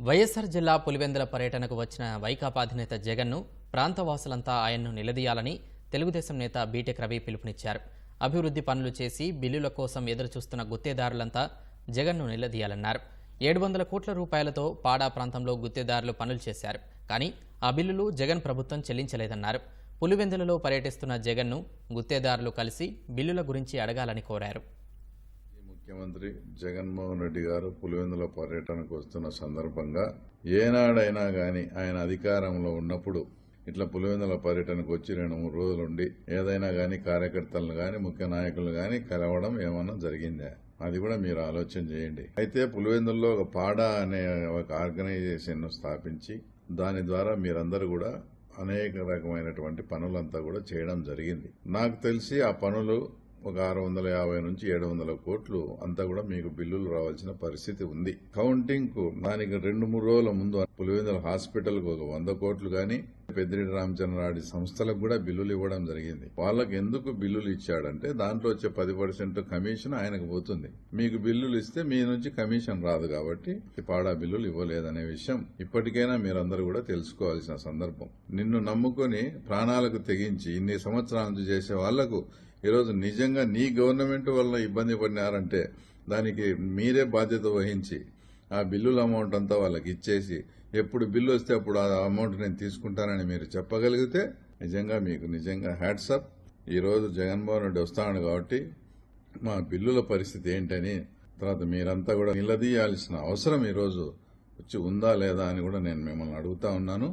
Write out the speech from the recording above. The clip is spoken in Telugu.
వైఎస్ఆర్ జిల్లా పులివెందుల పర్యటనకు వచ్చిన వైకాపా అధినేత జగన్ను ప్రాంతవాసులంతా ఆయన్ను నిలదీయాలని తెలుగుదేశం నేత బీటెక్ రవి పిలుపునిచ్చారు. అభివృద్ధి పనులు చేసి బిల్లుల కోసం ఎదురుచూస్తున్న గుత్తేదారులంతా జగన్ను నిలదీయాలన్నారు. ఏడు వందల కోట్ల రూపాయలతో పాడా ప్రాంతంలో గుత్తేదారులు పనులు చేశారు. కానీ ఆ బిల్లులు జగన్ ప్రభుత్వం చెల్లించలేదన్నారు. పులివెందులలో పర్యటిస్తున్న జగన్ను గుత్తేదారులు కలిసి బిల్లుల గురించి అడగాలని కోరారు. ముఖ్యమంత్రి జగన్మోహన్ రెడ్డి గారు పులివెందుల పర్యటనకు వస్తున్న సందర్భంగా ఏనాడైనా గాని ఆయన అధికారంలో ఉన్నప్పుడు ఇట్లా పులివెందుల పర్యటనకు వచ్చి రెండు మూడు రోజులుండి ఏదైనా గాని కార్యకర్తలను గాని ముఖ్య నాయకులు గాని కలవడం ఏమన్నా జరిగిందా? అది కూడా మీరు ఆలోచన చేయండి. అయితే పులివెందుల్లో ఒక పాడా అనే ఒక ఆర్గనైజేషన్ స్థాపించి దాని ద్వారా మీరందరూ కూడా అనేక రకమైనటువంటి పనులంతా కూడా చేయడం జరిగింది. నాకు తెలిసి ఆ పనులు ఒక ఆరు వందల యాభై నుంచి ఏడు వందల కోట్లు అంతా కూడా మీకు బిల్లులు రావాల్సిన పరిస్థితి ఉంది. కౌంటింగ్కు దానికి రెండు మూడు రోజుల ముందు పులివెందుల హాస్పిటల్కు ఒక వంద కోట్లు గాని పెద్దిరెడ్డి రామచంద్రరాడి సంస్థలకు కూడా బిల్లులు ఇవ్వడం జరిగింది. వాళ్ళకి ఎందుకు బిల్లులు ఇచ్చాడంటే దాంట్లో వచ్చే పది పర్సెంట్ కమిషన్ ఆయనకు పోతుంది. మీకు బిల్లులు ఇస్తే మీ నుంచి కమిషన్ రాదు కాబట్టి పాడా బిల్లులు ఇవ్వలేదనే విషయం ఇప్పటికైనా మీరందరూ కూడా తెలుసుకోవాల్సిన సందర్భం. నిన్ను నమ్ముకొని ప్రాణాలకు తెగించి ఇన్ని సంవత్సరాల నుంచి చేసే వాళ్ళకు ఈరోజు నిజంగా నీ గవర్నమెంట్ వల్ల ఇబ్బంది పడినారంటే దానికి మీరే బాధ్యత వహించి ఆ బిల్లుల అమౌంట్ అంతా వాళ్ళకి ఇచ్చేసి ఎప్పుడు బిల్లు వస్తే అప్పుడు ఆ అమౌంట్ నేను తీసుకుంటానని మీరు చెప్పగలిగితే నిజంగా మీకు నిజంగా హ్యాట్సప్ ఈరోజు జగన్మోహన్ రెడ్డి వస్తాడు కాబట్టి మా బిల్లుల పరిస్థితి ఏంటని తర్వాత మీరంతా కూడా నిలదీయాల్సిన అవసరం ఈరోజు వచ్చి ఉందా లేదా అని కూడా నేను మిమ్మల్ని అడుగుతా ఉన్నాను.